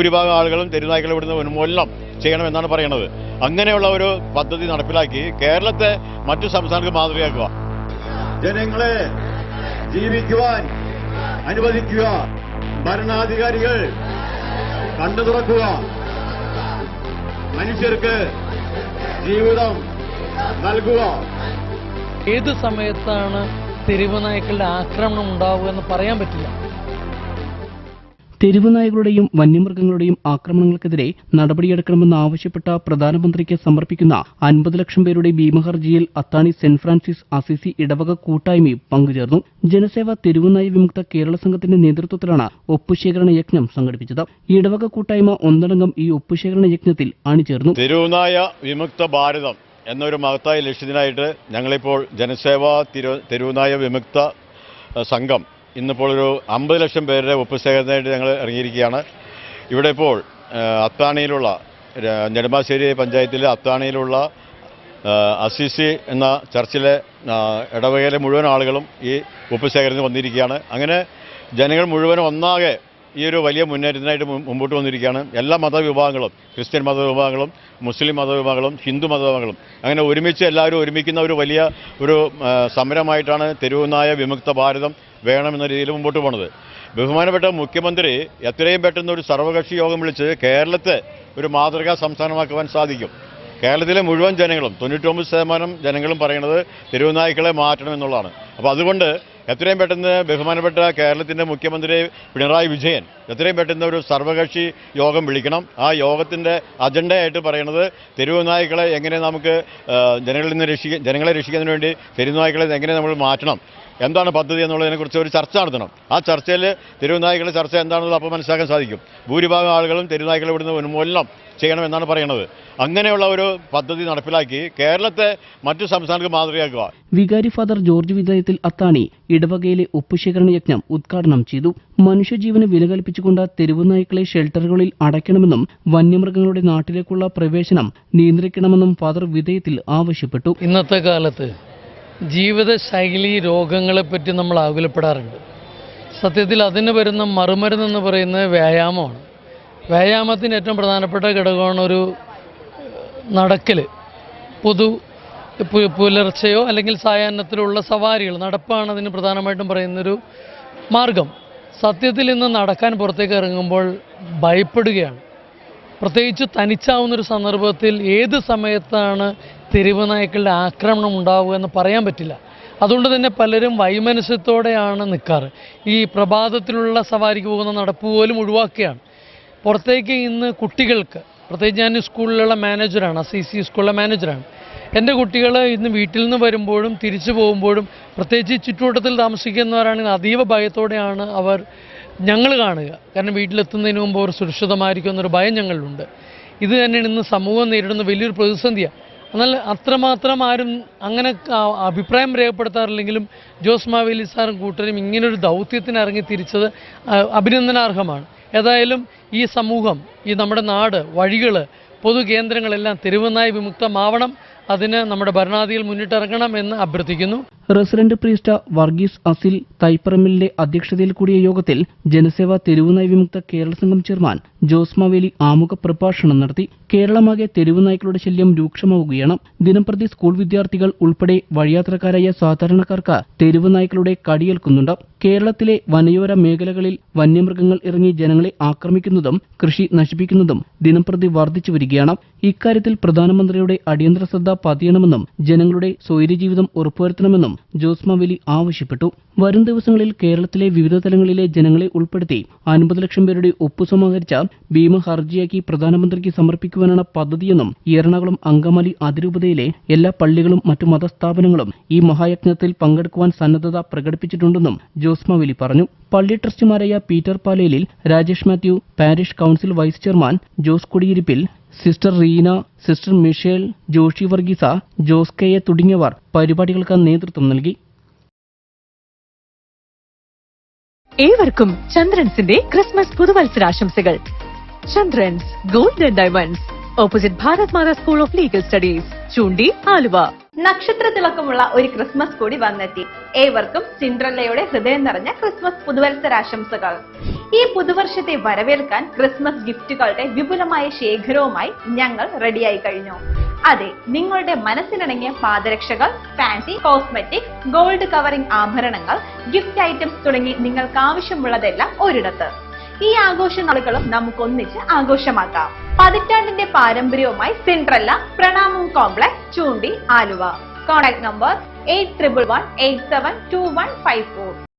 ഭൂരിഭാഗം ആളുകളും തെരുനായ്ക്കളെ ഇവിടുന്ന് ഉന്മൂലനം ചെയ്യണമെന്നാണ് പറയുന്നത് അങ്ങനെയുള്ള ഒരു പദ്ധതി നടപ്പിലാക്കി കേരളത്തെ മറ്റു സംസ്ഥാനങ്ങൾക്ക് മാതൃകയാക്കുക. ജനങ്ങളെ ജീവിക്കുവാൻ അനുവദിക്കുക. ഭരണാധികാരികൾ കണ്ടു തുറക്കുക. മനുഷ്യർക്ക് ജീവിതം നൽകുക. ഏത് സമയത്താണ് തെരുവ് നായ്ക്കളുടെ ആക്രമണം ഉണ്ടാവുക എന്ന് പറയാൻ പറ്റില്ല. തെരുവ് നായകളുടെയും വന്യമൃഗങ്ങളുടെയും ആക്രമണങ്ങൾക്കെതിരെ നടപടിയെടുക്കണമെന്ന് ആവശ്യപ്പെട്ട പ്രധാനമന്ത്രിക്ക് സമർപ്പിക്കുന്ന അൻപത് ലക്ഷം പേരുടെ ഭീമഹർജിയിൽ അത്താണി സെന്റ് ഫ്രാൻസിസ് അസിസി ഇടവക കൂട്ടായ്മയും പങ്കുചേർന്നു. ജനസേവ തെരുവുനായ വിമുക്ത കേരള സംഘത്തിന്റെ നേതൃത്വത്തിലാണ് ഒപ്പുശേഖരണ യജ്ഞം സംഘടിപ്പിച്ചത്. ഇടവക കൂട്ടായ്മ ഒന്നടങ്കം ഈ ഒപ്പുശേഖരണ യജ്ഞത്തിൽ അണിചേർന്നു. തെരുവുനായ വിമുക്ത ഭാരതം എന്നൊരു മഹത്തായ ലക്ഷ്യത്തിനായിട്ട് ഞങ്ങളിപ്പോൾ ജനസേവ തിരു തെരുവുനായ വിമുക്ത സംഘം ഇന്നിപ്പോൾ ഒരു അമ്പത് ലക്ഷം പേരുടെ ഒപ്പ് ശേഖരണമായിട്ട് ഞങ്ങൾ ഇറങ്ങിയിരിക്കുകയാണ്. ഇവിടെ ഇപ്പോൾ അത്താണിയിലുള്ള നെടുമ്പാശ്ശേരി പഞ്ചായത്തിലെ അത്താണിയിലുള്ള അസിസി എന്ന ചർച്ചിലെ ഇടവകയിലെ മുഴുവൻ ആളുകളും ഈ ഒപ്പ് ശേഖരത്തിന് വന്നിരിക്കുകയാണ്. അങ്ങനെ ജനങ്ങൾ മുഴുവനും ഒന്നാകെ ഈ ഒരു വലിയ മുന്നേറ്റത്തിനായിട്ട് മുമ്പോട്ട് വന്നിരിക്കുകയാണ്. എല്ലാ മതവിഭാഗങ്ങളും ക്രിസ്ത്യൻ മതവിഭാഗങ്ങളും മുസ്ലിം മതവിഭാഗങ്ങളും ഹിന്ദു മതവിഭാഗങ്ങളും അങ്ങനെ ഒരുമിച്ച് എല്ലാവരും ഒരുമിക്കുന്ന ഒരു വലിയ ഒരു സമരമായിട്ടാണ് തെരുവുനായ വിമുക്ത ഭാരതം വേണമെന്ന രീതിയിൽ മുമ്പോട്ട് പോണത്. ബഹുമാനപ്പെട്ട മുഖ്യമന്ത്രി എത്രയും പെട്ടെന്ന് ഒരു സർവകക്ഷി യോഗം വിളിച്ച് കേരളത്തെ ഒരു മാതൃകാ സംസ്ഥാനമാക്കുവാൻ സാധിക്കും. കേരളത്തിലെ മുഴുവൻ ജനങ്ങളും തൊണ്ണൂറ്റൊമ്പത് ശതമാനം ജനങ്ങളും പറയുന്നത് തെരുവുനായ്ക്കളെ മാറ്റണം എന്നുള്ളതാണ്. അപ്പോൾ അതുകൊണ്ട് എത്രയും പെട്ടെന്ന് ബഹുമാനപ്പെട്ട കേരളത്തിന്റെ മുഖ്യമന്ത്രി പിണറായി വിജയൻ എത്രയും പെട്ടെന്ന് ഒരു സർവകക്ഷി യോഗം വിളിക്കണം. ആ യോഗത്തിന്റെ അജണ്ടയായിട്ട് പറയുന്നത് തെരുവുനായ്ക്കളെ എങ്ങനെ നമുക്ക് ജനങ്ങളിൽ നിന്ന് രക്ഷിക്ക ജനങ്ങളെ രക്ഷിക്കുന്നതിന് വേണ്ടി തെരുവുനായ്ക്കളെ എങ്ങനെ നമ്മൾ മാറ്റണം എന്താണ് പദ്ധതി എന്നുള്ളതിനെക്കുറിച്ച് ഒരു ചർച്ച നടത്തണം. ആ ചർച്ചയിൽ തെരുവുനായ്ക്കളുടെ ചർച്ച എന്താണെന്ന് അപ്പോൾ മനസ്സിലാക്കാൻ സാധിക്കും. ഭൂരിഭാഗം ആളുകളും തെരുവുനായ്ക്കളെ ഇവിടുന്ന് ഉന്മൂലനം ചെയ്യണമെന്നാണ് പറയുന്നത് അങ്ങനെയുള്ള ഒരു പദ്ധതി നടപ്പിലാക്കി കേരളത്തെ മറ്റു സംസ്ഥാനങ്ങൾക്ക് മാതൃകയാക്കുക. വികാരി ഫാദർ ജോർജ് വിധേയത്തിൽ അത്താണി ഇടവകയിലെ ഒപ്പുശേഖരണ യജ്ഞം ഉദ്ഘാടനം ചെയ്തു. മനുഷ്യജീവന് വില കൽപ്പിച്ചുകൊണ്ട് തെരുവുനായ്ക്കളെ ഷെൽട്ടറുകളിൽ അടയ്ക്കണമെന്നും വന്യമൃഗങ്ങളുടെ നാട്ടിലേക്കുള്ള പ്രവേശനം നിയന്ത്രിക്കണമെന്നും ഫാദർ വിധേയത്തിൽ ആവശ്യപ്പെട്ടു. ഇന്നത്തെ കാലത്ത് ജീവിതശൈലി രോഗങ്ങളെപ്പറ്റി നമ്മൾ ആകുലപ്പെടാറുണ്ട്. സത്യത്തിൽ അതിന് വരുന്ന മറുമരുന്നെന്ന് പറയുന്നത് വ്യായാമമാണ്. വ്യായാമത്തിന് ഏറ്റവും പ്രധാനപ്പെട്ട ഘടകമാണ് ഒരു നടക്കൽ പൊതു പുലർച്ചയോ അല്ലെങ്കിൽ സായാഹ്നത്തിലുള്ള സവാരികൾ നടപ്പാണ് അതിന് പ്രധാനമായിട്ടും പറയുന്നൊരു മാർഗം. സത്യത്തിൽ ഇന്ന് നടക്കാൻ പുറത്തേക്ക് ഇറങ്ങുമ്പോൾ ഭയപ്പെടുകയാണ്. പ്രത്യേകിച്ച് തനിച്ചാവുന്നൊരു സന്ദർഭത്തിൽ ഏത് സമയത്താണ് തെരുവ് നായ്ക്കളുടെ ആക്രമണം ഉണ്ടാവുക എന്ന് പറയാൻ പറ്റില്ല. അതുകൊണ്ട് തന്നെ പലരും വൈമനസ്യത്തോടെയാണ് നിൽക്കാറ് ഈ പ്രഭാതത്തിലുള്ള സവാരിക്ക് പോകുന്ന നടപ്പ് പോലും ഒഴിവാക്കുകയാണ്. പുറത്തേക്ക് ഇന്ന് കുട്ടികൾക്ക് പ്രത്യേകിച്ച് ഞാൻ സ്കൂളിലുള്ള മാനേജറാണ് സി സി സ്കൂളിലെ മാനേജറാണ്. എന്റെ കുട്ടികൾ ഇന്ന് വീട്ടിൽ നിന്ന് വരുമ്പോഴും തിരിച്ചു പോകുമ്പോഴും പ്രത്യേകിച്ച് ചുറ്റുവട്ടത്തിൽ താമസിക്കുന്നവരാണെങ്കിൽ അതീവ ഭയത്തോടെയാണ് അവർ ഞങ്ങൾ കാണുക. കാരണം വീട്ടിലെത്തുന്നതിന് മുമ്പ് അവർ സുരക്ഷിതമായിരിക്കും എന്നൊരു ഭയം ഞങ്ങളിലുണ്ട്. ഇത് തന്നെയാണ് ഇന്ന് സമൂഹം നേരിടുന്ന വലിയൊരു പ്രതിസന്ധിയാണ് എന്നാൽ അത്രമാത്രം ആരും അങ്ങനെ അഭിപ്രായം രേഖപ്പെടുത്താറില്ലെങ്കിലും ജോസ് മാവേലി സാറും കൂട്ടരും ഇങ്ങനൊരു ദൗത്യത്തിന് ഇറങ്ങി തിരിച്ചത് അഭിനന്ദനാർഹമാണ്. ഏതായാലും ഈ സമൂഹം ഈ നമ്മുടെ നാട് വഴികൾ പൊതുകേന്ദ്രങ്ങളെല്ലാം തെരുവുനായി വിമുക്തമാവണം. അതിന് നമ്മുടെ ഭരണാധികൾ മുന്നിട്ടിറങ്ങണം എന്ന് അഭ്യർത്ഥിക്കുന്നു. റസിഡന്റ് പ്രീസ്റ്റ വർഗീസ് അസിൽ തൈപ്പറമ്പിലിന്റെ അധ്യക്ഷതയിൽ കൂടിയ യോഗത്തിൽ ജനസേവ തെരുവുനായ് വിമുക്ത കേരള സംഘം ചെയർമാൻ ജോസ് മാവേലി ആമുഖ പ്രഭാഷണം നടത്തി. കേരളമാകെ തെരുവുനായ്ക്കളുടെ ശല്യം രൂക്ഷമാവുകയാണ്. ദിനംപ്രതി സ്കൂൾ വിദ്യാർത്ഥികൾ ഉൾപ്പെടെ വഴിയാത്രക്കാരായ സാധാരണക്കാർക്ക് തെരുവുനായ്ക്കളുടെ കടിയേൽക്കുന്നുണ്ട്. കേരളത്തിലെ വനയോര മേഖലകളിൽ വന്യമൃഗങ്ങൾ ഇറങ്ങി ജനങ്ങളെ ആക്രമിക്കുന്നതും കൃഷി നശിപ്പിക്കുന്നതും ദിനംപ്രതി വർദ്ധിച്ചു വരികയാണ്. ഇക്കാര്യത്തിൽ പ്രധാനമന്ത്രിയുടെ അടിയന്തര ശ്രദ്ധ പതിയണമെന്നും ജനങ്ങളുടെ സ്വൈര്യജീവിതം ഉറപ്പുവരുത്തണമെന്നും ജോസ് വലി ആവശ്യപ്പെട്ടു. വരും ദിവസങ്ങളിൽ കേരളത്തിലെ വിവിധ തലങ്ങളിലെ ജനങ്ങളെ ഉൾപ്പെടുത്തി അൻപത് ലക്ഷം പേരുടെ ഒപ്പു സമാഹരിച്ച ഭീമ ഹർജിയാക്കി പ്രധാനമന്ത്രിക്ക് സമർപ്പിക്കുവാനാണ് പദ്ധതിയെന്നും എറണാകുളം അങ്കമാലി അതിരൂപതയിലെ എല്ലാ പള്ളികളും മറ്റു മതസ്ഥാപനങ്ങളും ഈ മഹായജ്ഞത്തിൽ പങ്കെടുക്കുവാൻ സന്നദ്ധത പ്രകടിപ്പിച്ചിട്ടുണ്ടെന്നും ജോസ്മ വലി പറഞ്ഞു. പള്ളി ട്രസ്റ്റിമാരായ Peter Palelil Rajesh Mathew parish council vice chairman Jose Kodiyirippil sister Reena sister Michelle Joshy Varghese ജോസ്കയെ എ തുടങ്ങിയവർ പരിപാടികൾക്ക് നേതൃത്വം നൽകി. ഏവർക്കും ചന്ദ്രൻസിന്റെ Christmas പുതുവത്സരാശംസകൾ. Chandrans gold and diamonds. Opposite Bharat Mata school of legal studies Choondy Aluva. നക്ഷത്ര തിളക്കമുള്ള ഒരു ക്രിസ്മസ് കൂടി വന്നെത്തി. ഏവർക്കും സിൻഡ്രല്ലയുടെ ഹൃദയം നിറഞ്ഞ ക്രിസ്മസ് പുതുവത്സരാശംസകൾ. ഈ പുതുവർഷത്തെ വരവേൽക്കാൻ ക്രിസ്മസ് ഗിഫ്റ്റുകളുടെ വിപുലമായ ശേഖരവുമായി ഞങ്ങൾ റെഡിയായി കഴിഞ്ഞു. അതെ നിങ്ങളുടെ മനസ്സിലിണങ്ങിയ പാദരക്ഷകൾ ഫാൻസി കോസ്മെറ്റിക്സ് ഗോൾഡ് കവറിംഗ് ആഭരണങ്ങൾ ഗിഫ്റ്റ് ഐറ്റംസ് തുടങ്ങി നിങ്ങൾക്ക് ആവശ്യമുള്ളതെല്ലാം ഒരിടത്ത്. ഈ ആഘോഷ നാളുകളും നമുക്കൊന്നിച്ച് ആഘോഷമാക്കാം. പതിറ്റാണ്ടിന്റെ പാരമ്പര്യവുമായി Cinderella Pranamam complex Choondy Aluva. Contact number eight triple one eight seven two one five four